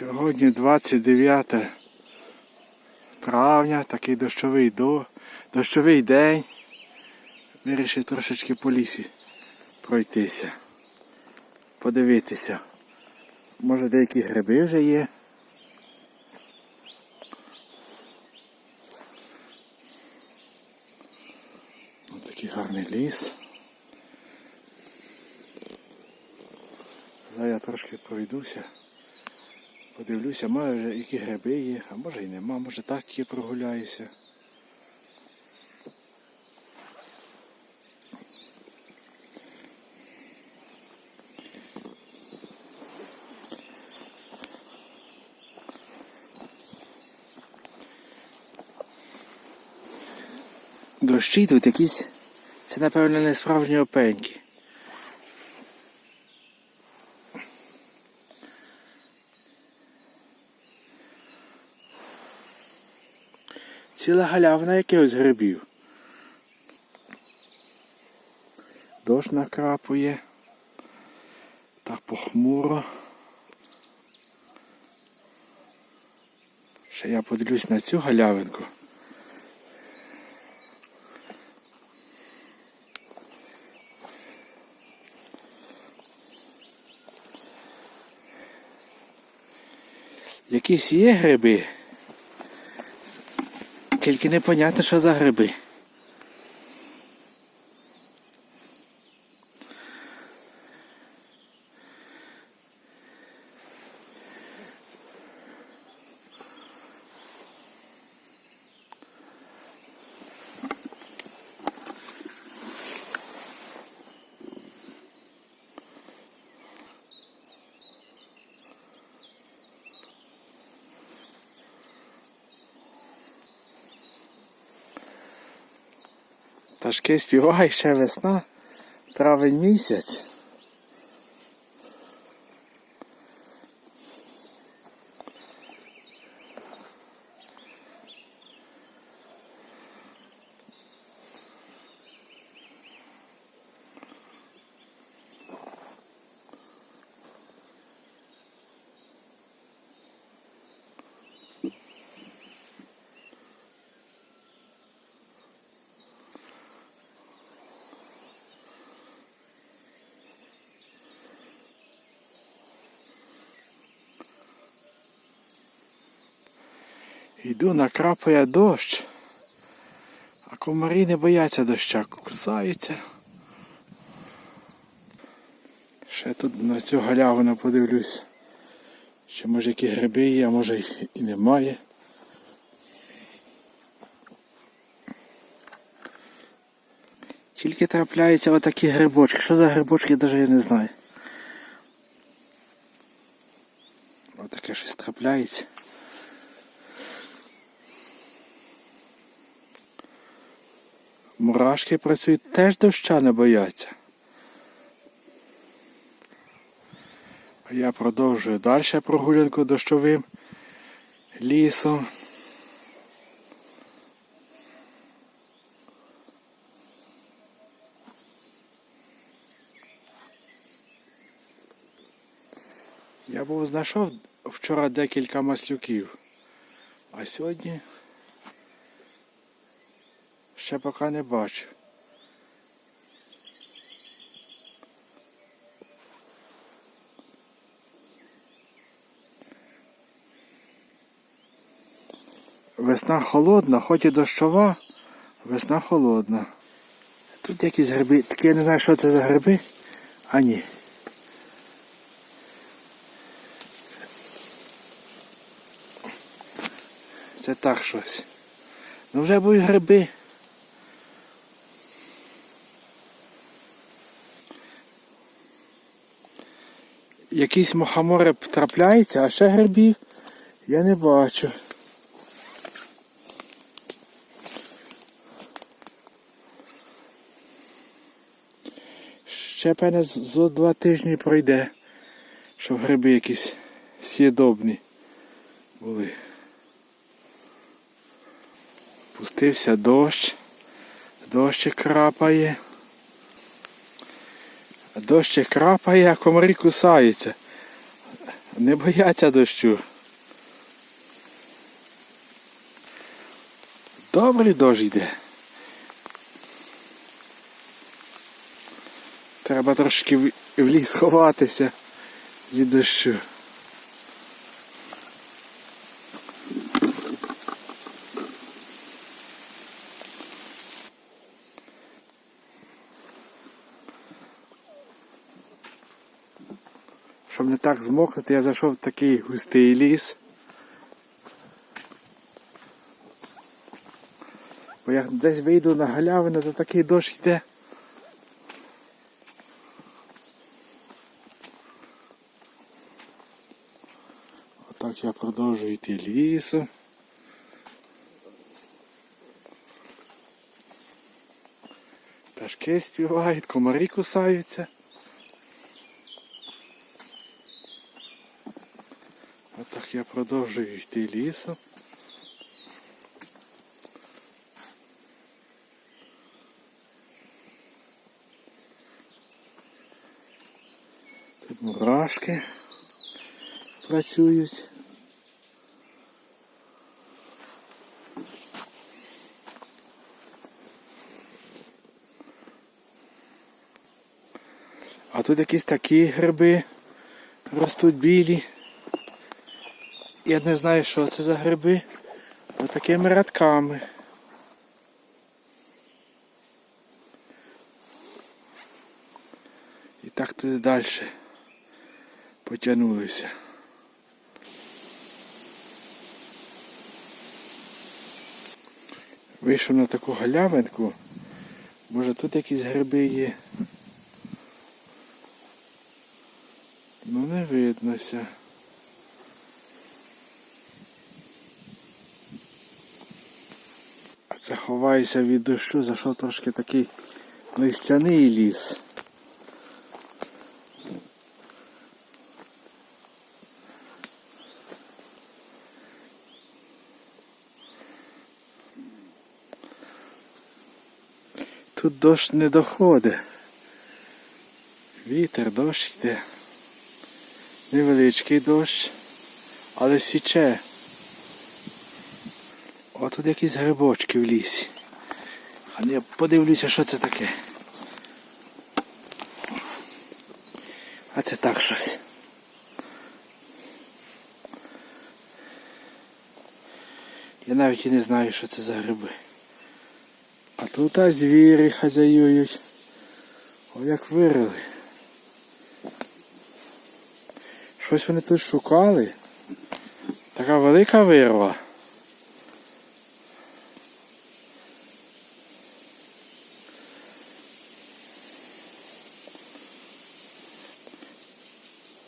Сьогодні 29 травня, такий дощовий до, дощовий день. Вирішив трошечки по лісі пройтися. Подивитися. Може деякі гриби вже є. Ось такий гарний ліс. Зараз я трошки пройдуся. Подивлюся, може які гриби є, а може і нема, може так тільки прогуляюся. Дощі тут якісь, це напевно не справжні опеньки. Ціла галявина якихось грибів. Дощ накрапує. Так похмуро. Ще я подивлюсь на цю галявинку. Якісь є гриби. Тільки непонятно, що за гриби. Пташки співають ще весна, травень місяць. Йду, накрапає дощ. А комарі не бояться доща, кусаються. Ще тут на цю галявину подивлюсь. Чи може які гриби є, а може їх і немає. Тільки трапляються отакі грибочки. Що за грибочки, навіть я не знаю. Отаке щось трапляється. Мурашки працюють теж доща не бояться. А я продовжую далі прогулянку дощовим лісом. Я був знайшов вчора декілька маслюків, а сьогодні ще поки не бачу. Весна холодна, хоч і дощова, весна холодна. Тут якісь гриби, такі я не знаю, що це за гриби, а ні. Це так щось. Ну вже будуть гриби. Якісь мухомори трапляються, а ще грибів я не бачу. Ще певне з- зо два тижні пройде, щоб гриби якісь с'єдобні були. Пустився дощ, дощик крапає. Дощик крапає, а комарі кусаються. Не бояться дощу. Добрий дощ йде. Треба трошки в ліс ховатися від дощу. Щоб не так змокнути, я зайшов в такий густий ліс. Бо як десь вийду на галявину, то такий дощ йде. Отак я продовжую йти лісом. Пташки співають, комарі кусаються. Отак я продовжую йти лісом. Тут мурашки працюють. А тут якісь такі гриби ростуть білі. Я не знаю, що це за гриби. Ось такими рядками. І так туди далі потягнулися. Вийшов на таку галявинку. Може тут якісь гриби є. Ну не виднося. Це ховаюся від дощу, зайшов трошки такий листяний ліс. Тут дощ не доходить. Вітер, дощ йде. Невеличкий дощ, але січе. О, тут якісь грибочки в лісі. А я подивлюся, що це таке. А це так щось. Я навіть і не знаю, що це за гриби. А тут а звірі хазяюють. О, як вирили. Щось вони тут шукали. Така велика вирва.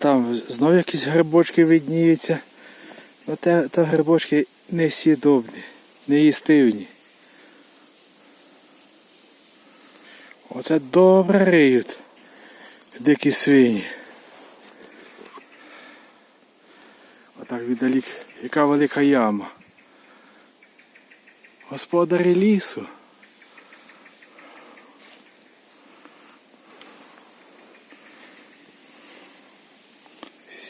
Там знов якісь грибочки видніються. Ну те, то грибочки не сідобні, не їстивні. Оце добре риють дикі свині. Отак віддалік, яка велика яма. Господарі лісу.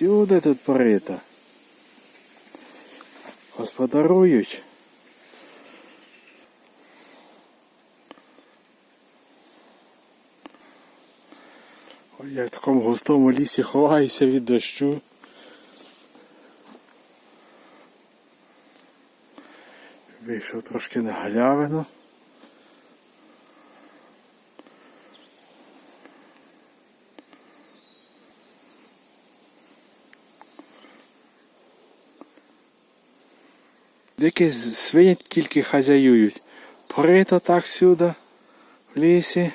Всюди тут порита. Господарують. Ой, я в такому густому лісі ховаюся від дощу. Вийшов трошки на галявину. Дикі свині тільки хазяюють. Порито так всюди, в лісі.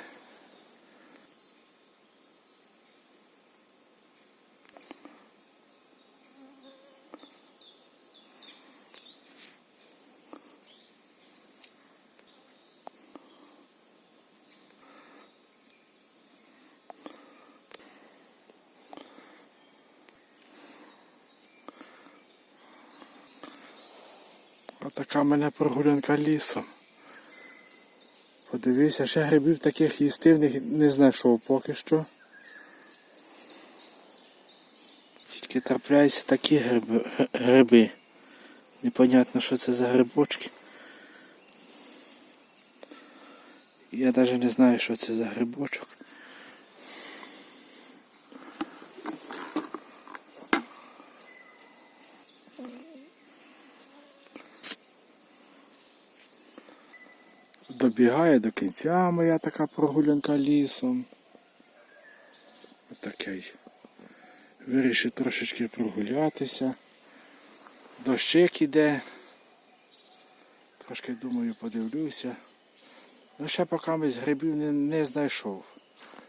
Отака мене прогулянка лісом. Подивився, ще грибів таких їстивних не знайшов поки що. Тільки трапляються такі гриби. гриби. Непонятно, що це за грибочки. Я навіть не знаю, що це за грибочок. Добігає до кінця моя така прогулянка лісом. Отакий. Вирішив трошечки прогулятися. Дощик іде. Трошки думаю, подивлюся. Ну, ще поки ми з грибів не, не знайшов.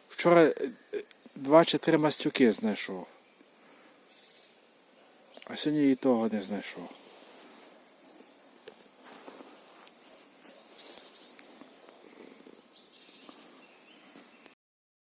Вчора е, два чи три мастюки знайшов. А сьогодні і того не знайшов.